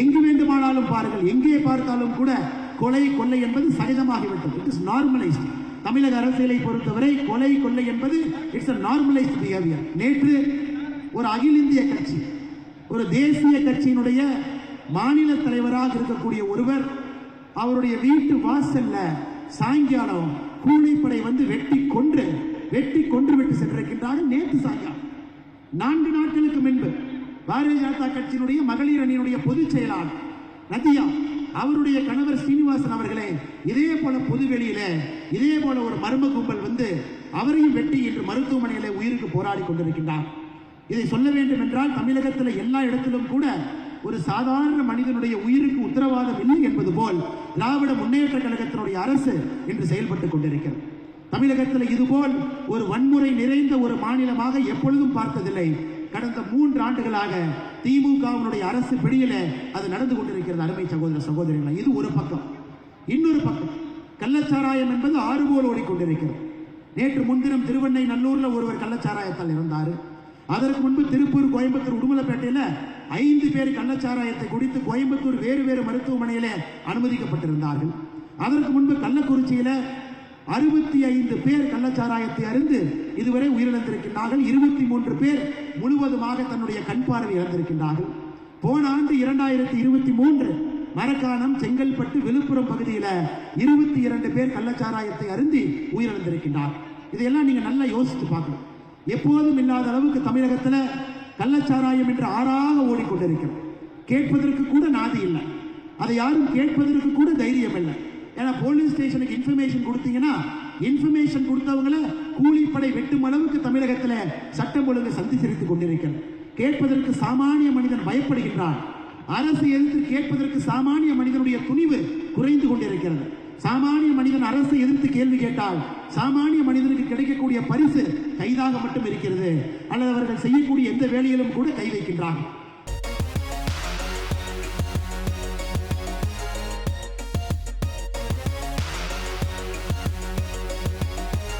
எங்கு வேண்டுமானாலும் பாருங்கள் எங்கே பார்த்தாலும் கூட கொலை கொள்ளை என்பது சகஜமாகிவிட்டது. இட் இஸ் நார்மலைஸ்ட் தமிழக அரசியலை பொறுத்தவரை கொலை கொள்ளை என்பது இட்ஸ் அ நார்மலைஸ்ட் பிஹேவியர் நேற்று ஒரு அகில இந்திய கட்சி ஒரு தேசிய கட்சியினுடைய மாநில தலைவராக இருக்கக்கூடிய ஒருவர் அவருடைய வீட்டு வாசல்ல சாயங்காலம் கூலிப்படை வந்து வெட்டி கொன்று வெட்டி கொன்று விட்டு சென்றிருக்கின்றார்கள். நேற்று சாயங்காலம். நான்கு நாட்களுக்கு முன்பு பாரதிய ஜனதா கட்சியினுடைய மகளிர் அணியினுடைய பொதுச் செயலாளர் நதியா அவருடைய கணவர் ஸ்ரீனிவாசன் அவர்களே இதே போல பொதுவெளியில இதே போல ஒரு மர்ம கும்பல் வந்து அவரையும் வெட்டி இன்று மருத்துவமனையில உயிருக்கு போராடி கொண்டிருக்கின்றார். இதை சொல்ல வேண்டும் என்றால் தமிழகத்தில் எல்லா இடத்திலும் கூட ஒரு சாதாரண மனிதனுடைய உயிருக்கு உத்தரவாதம் இல்லை என்பது போல் திராவிட முன்னேற்ற கழகத்தினுடைய அரசு இன்று செயல்பட்டுக் கொண்டிருக்கிறது. தமிழகத்தில் இதுபோல் ஒரு வன்முறை நிறைந்த ஒரு மாநிலமாக எப்பொழுதும் பார்த்ததில்லை. கடந்த மூன்று ஆண்டுகளாக திமுகவினுடைய அரசு பிடியில அது நடந்து கொண்டிருக்கிறது அருமை சகோதர சகோதரிகளை. இது ஒரு பக்கம். இன்னொரு பக்கம். கள்ளச்சாராயம் என்பது ஆறு போல் ஓடிக்கொண்டிருக்கிறது. நேற்று முன்தினம் திருவண்ணை நல்லூரில் ஒருவர் கள்ளச்சாராயத்தால் இருந்தார் அதற்கு முன்பு திருப்பூர் கோயம்புத்தூர் உடுமலைப்பேட்டையில் ஐந்து பேர் கள்ளச்சாராயத்தை குடித்து கோயம்புத்தூர் வேறு வேறு மருத்துவமனையில் அனுமதிக்கப்பட்டிருந்தார்கள். அதற்கு முன்பு கள்ளக்குறிச்சியில் அறுபத்தி ஐந்து பேர் கள்ளச்சாராயத்தை அறிந்து இதுவரை உயிரிழந்திருக்கின்றார்கள். இருபத்தி மூன்று பேர் முழுவதுமாக தன்னுடைய கண் பார்வை இழந்திருக்கின்றார்கள். போன ஆண்டு இரண்டாயிரத்தி இருபத்தி மூன்று மரக்காணம் செங்கல்பட்டு விழுப்புரம் பகுதியில் இருபத்தி இரண்டு பேர் கள்ளச்சாராயத்தை அருந்தி உயிரிழந்திருக்கின்றார் இதையெல்லாம் நீங்கள் நல்லா யோசித்து பார்க்கணும். எப்போதும் இல்லாத அளவுக்கு தமிழகத்தில் கள்ளச்சாராயம் என்று ஆறாக ஓடிக்கொண்டிருக்கிறது. கேட்பதற்கு கூட நாதி இல்லை. அதை யாரும் கேட்பதற்கு கூட தைரியம் இல்லை. ஏன்னா போலீஸ் ஸ்டேஷனுக்கு இன்ஃபர்மேஷன் கொடுத்தீங்கன்னா இன்ஃபர்மேஷன் கொடுத்தவங்கள கூலிப்படை வெட்டும் அளவுக்கு தமிழகத்தில் சட்டம் ஒழுங்கு சந்தி சிரித்துக் கொண்டிருக்கிறது. கேட்பதற்கு சாமானிய மனிதன் பயப்படுகின்றான். அரசு எதிர்த்து கேட்பதற்கு சாமானிய மனிதனுடைய துணிவு குறைந்து கொண்டிருக்கிறது. சாமானிய மனிதன் அரசை எதிர்த்து கேள்வி கேட்டால் சாமானிய மனிதனுக்கு கிடைக்கக்கூடிய பரிசு கைதாக மட்டும் இருக்கிறது. அல்லது அவர்கள் செய்யக்கூடிய எந்த வேலையிலும் கூட கை வைக்கின்றார்கள்.